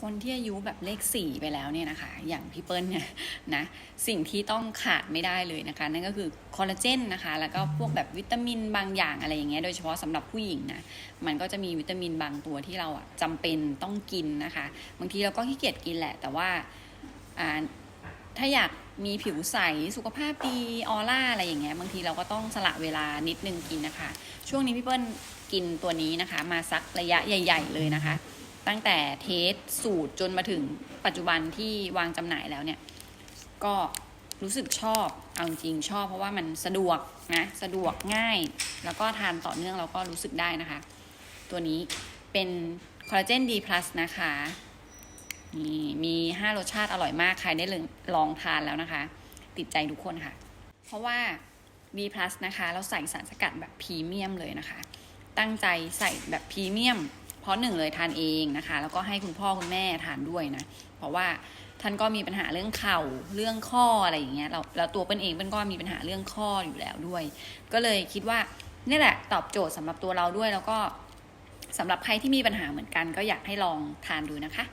คนที่อายุแบบเลขสี่ไปแล้วเนี่ยนะคะ อย่างพี่เปิ้ลเนี่ยนะสิ่งที่ต้องขาดไม่ได้เลยนะคะ นั่นก็คือคอลลาเจนนะคะ แล้วก็พวกแบบวิตามินบางอย่างอะไรอย่างเงี้ยโดยเฉพาะสำหรับผู้หญิงนะมันก็จะมีวิตามินบางตัวที่เราอะจำเป็นต้องกินนะคะ บางทีเราก็ขี้เกียจกินแหละ แต่ว่าอ่าถ้าอยากมีผิวใสสุขภาพดีออร่าอะไรอย่างเงี้ยบางทีเราก็ต้องสละเวลานิดนึงกินนะคะ ช่วงนี้พี่เปิ้ลกินตัวนี้นะคะ มาสักระยะใหญ่ ๆ เลยนะคะ ตั้งแต่เทสสูตรจนมาถึงปัจจุบันที่วางจำหน่ายแล้วเนี่ย ก็รู้สึกชอบ เอาจริงชอบเพราะว่ามันสะดวกนะ สะดวกง่าย แล้วก็ทานต่อเนื่องเราก็รู้สึกได้นะคะ ตัวนี้เป็นคอลลาเจนดีพลัสนะคะนี่มี5รสชาติอร่อยมาก ใครได้ลองทานแล้วนะคะ ติดใจทุกคนค่ะ เพราะว่า B plus นะคะ เราใส่สารสกัดแบบพรีเมียมเลยนะคะ ตั้งใจใส่แบบพรีเมียม เพราะหนึ่งเลยทานเองนะคะ แล้วก็ให้คุณพ่อคุณแม่ทานด้วยนะ เพราะว่าท่านก็มีปัญหาเรื่องเข่าเรื่องข้ออะไรอย่างเงี้ยเราแล้วตัวเป็นเองเป็นก็มีปัญหาเรื่องข้ออยู่แล้วด้วย ก็เลยคิดว่านี่แหละตอบโจทย์สำหรับตัวเราด้วยแล้วก็สำหรับใครที่มีปัญหาเหมือนกัน ก็อยากให้ลองทานดูนะคะ